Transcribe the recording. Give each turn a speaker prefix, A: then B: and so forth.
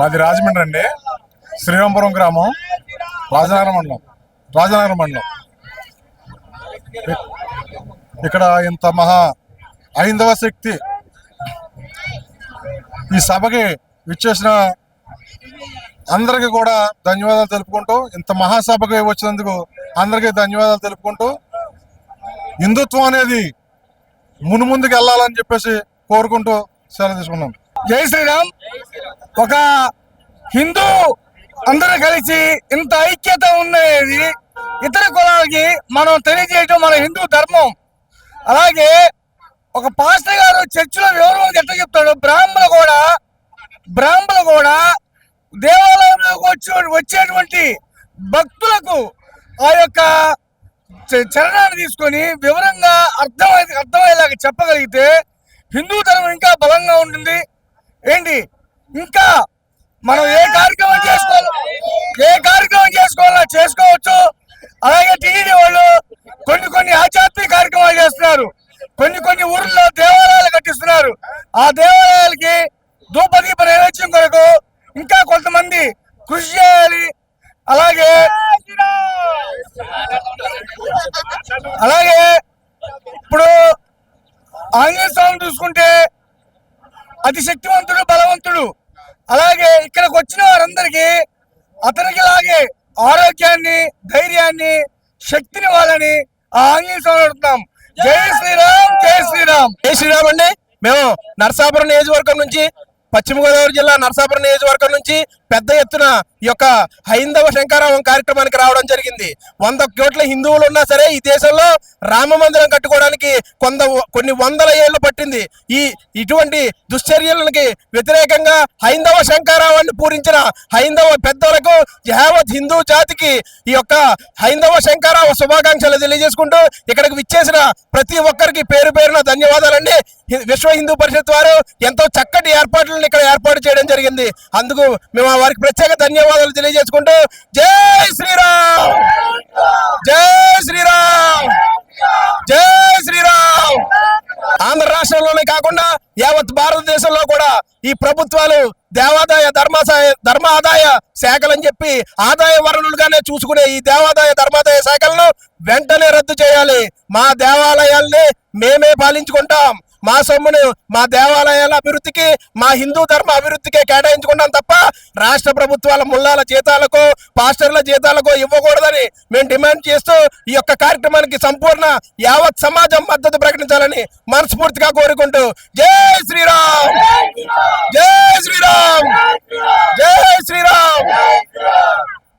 A: మాది రాజమండ్రి అండి. శ్రీరాంపురం గ్రామం రాజనగరం మండలం రాజనగరం మండలం. ఇక్కడ ఇంత మహా ఐందవ శక్తి ఈ సభకి విచ్చేసిన అందరికీ కూడా ధన్యవాదాలు తెలుపుకుంటూ ఇంత మహాసభకి వచ్చినందుకు అందరికీ ధన్యవాదాలు తెలుపుకుంటూ హిందుత్వం అనేది మునుముందుకు వెళ్ళాలని చెప్పేసి కోరుకుంటూ సెలవు తీసుకున్నాం.
B: జై శ్రీరామ్. ఒక హిందూ అందరూ కలిసి ఇంత ఐక్యత ఉన్నది ఇతర కులాలకి మనం తెలియజేయటం మన హిందూ ధర్మం. అలాగే ఒక పాస్టర్ గారు చర్చిలో వివరం ఎట్లా చెప్తాడు? బ్రాహ్మణులు కూడా బ్రాహ్మణులు కూడా దేవాలయంలోకి వచ్చే వచ్చేటువంటి భక్తులకు ఆ యొక్క చరణాన్ని తీసుకొని వివరంగా అర్థమై అర్థమయ్యేలాగా చెప్పగలిగితే హిందూ ధర్మం ఇంకా బలంగా ఉంటుంది. ఏంటి? ఇంకా మనం ఏ కార్యక్రమం చేసుకోవాలి? ఏ కార్యక్రమం చేసుకోవాలో? చేసుకోవచ్చు. అలాగే టీడీ వాళ్ళు కొన్ని కొన్ని ఆధ్యాత్మిక కార్యక్రమాలు చేస్తున్నారు. కొన్ని కొన్ని ఊర్లలో దేవాలయాలు కట్టిస్తున్నారు. ఆ దేవాలయాలకి ధూపదీప నైవేద్యం కొరకు ఇంకా కొంతమంది కృషి చేయాలి. అలాగే అలాగే ఇప్పుడు ఆంజనేయ స్వామి చూసుకుంటే అతి శక్తివంతుడు బలవంతుడు. అలాగే ఇక్కడికి వచ్చిన వారందరికీ అతనికి లాగే ఆరోగ్యాన్ని ధైర్యాన్ని శక్తిని వాళ్ళని ఆ ఆంజనేయ స్వామి అడుగుతున్నాం. జై శ్రీరామ్ జై శ్రీరామ్.
C: జై శ్రీరామ్ అండి. మేము నరసాపురం నియోజకవర్గం నుంచి పశ్చిమ గోదావరి జిల్లా నరసాపురం నియోజకవర్గం నుంచి పెద్ద ఎత్తున ఈ యొక్క హైందవ శంకారావం కార్యక్రమానికి రావడం జరిగింది. వంద కోట్ల హిందువులు ఉన్నా సరే ఈ దేశంలో రామ మందిరం కట్టుకోవడానికి కొంత కొన్ని వందల ఏళ్ళు పట్టింది. ఈ ఇటువంటి దుశ్చర్యలకి వ్యతిరేకంగా హైందవ శంకారావాన్ని పూరించిన హైందవ పెద్దలకు యావత్ హిందూ జాతికి ఈ యొక్క హైందవ శంకారావ శుభాకాంక్షలు తెలియజేసుకుంటూ ఇక్కడికి విచ్చేసిన ప్రతి ఒక్కరికి పేరు పేరున ధన్యవాదాలండి. విశ్వ హిందూ పరిషత్ వారు ఎంతో చక్కటి ఏర్పాట్లను ఇక్కడ ఏర్పాటు చేయడం జరిగింది. అందుకు మేము వారికి ప్రత్యేక ధన్యవాదాలు తెలియజేసుకుంటూ జై శ్రీరామ్! జై శ్రీరామ్! జై శ్రీరామ్! ఆంధ్ర రాష్ట్రంలోనే కాకుండా యావత్ భారతదేశంలో కూడా ఈ ప్రభుత్వాలు దేవాదాయ ధర్మాదాయ ధర్మ ఆదాయ శాఖలని చెప్పి ఆదాయ వనరులుగానే చూసుకునే ఈ దేవాదాయ ధర్మాదాయ శాఖలను వెంటనే రద్దు చేయాలి. మా దేవాలయాల్ని మేమే పాలించుకుంటాం. మా సొమ్మును మా దేవాలయాల అభివృద్ధికి మా హిందూ ధర్మ అభివృద్ధికే కేటాయించుకున్నాం తప్ప రాష్ట్ర ప్రభుత్వాల ముల్లాల జీతాలకు పాస్టర్ల జీతాలకు ఇవ్వకూడదని మేము డిమాండ్ చేస్తూ ఈ యొక్క కార్యక్రమానికి సంపూర్ణ యావత్ సమాజం మద్దతు ప్రకటించాలని మనస్ఫూర్తిగా కోరుకుంటూ జై శ్రీరామ్!